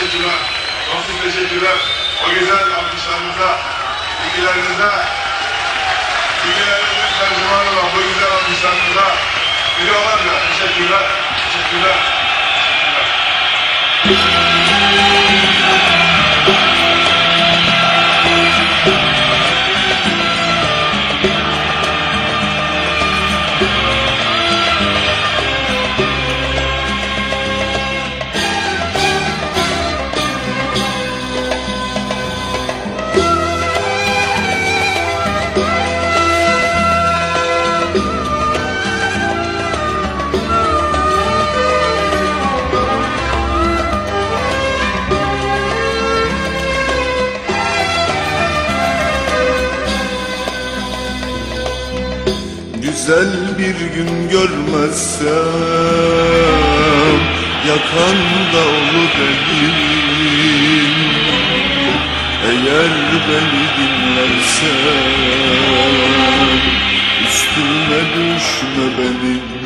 teşekkürler. Sonsuz teşekkürler. O güzel alkışlarınıza, bilgilerinize, bilgileriniz tercüman olan bu güzel alkışlarınıza milyonlarca teşekkürler. Teşekkürler. Güzel bir gün görmezsem Yakanda olur elim. Eğer beni dinlersen Üstüme düşme benim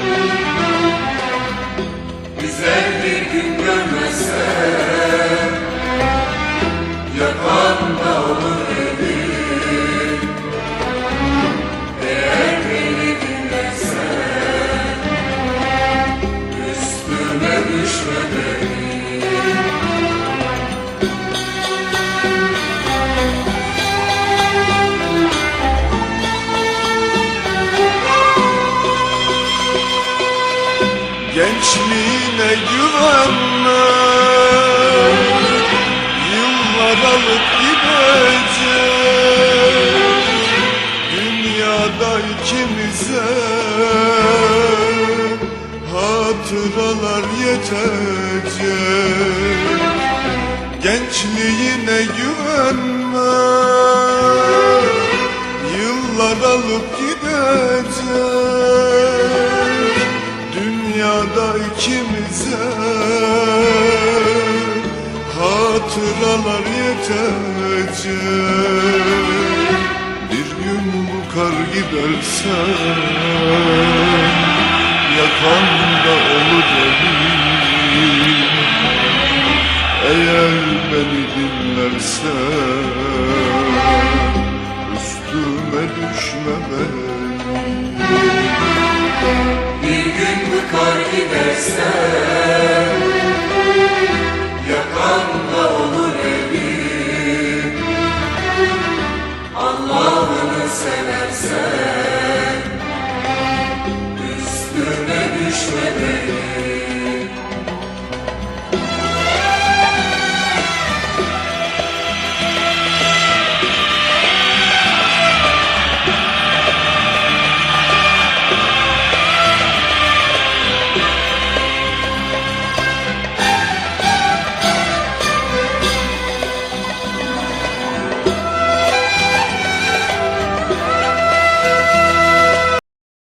Gençliğine güvenme Yıllar alıp gidecek. Dünyada ikimize Hatıralar yetecek. Gençliğine güvenme Yıllar alıp gidecek Dünyada ikimize. Hatıralar yetecek Bir gün bu kar giderse Yakanda olur Eğer beni dinlersen Üstüme düşme benim düşme me.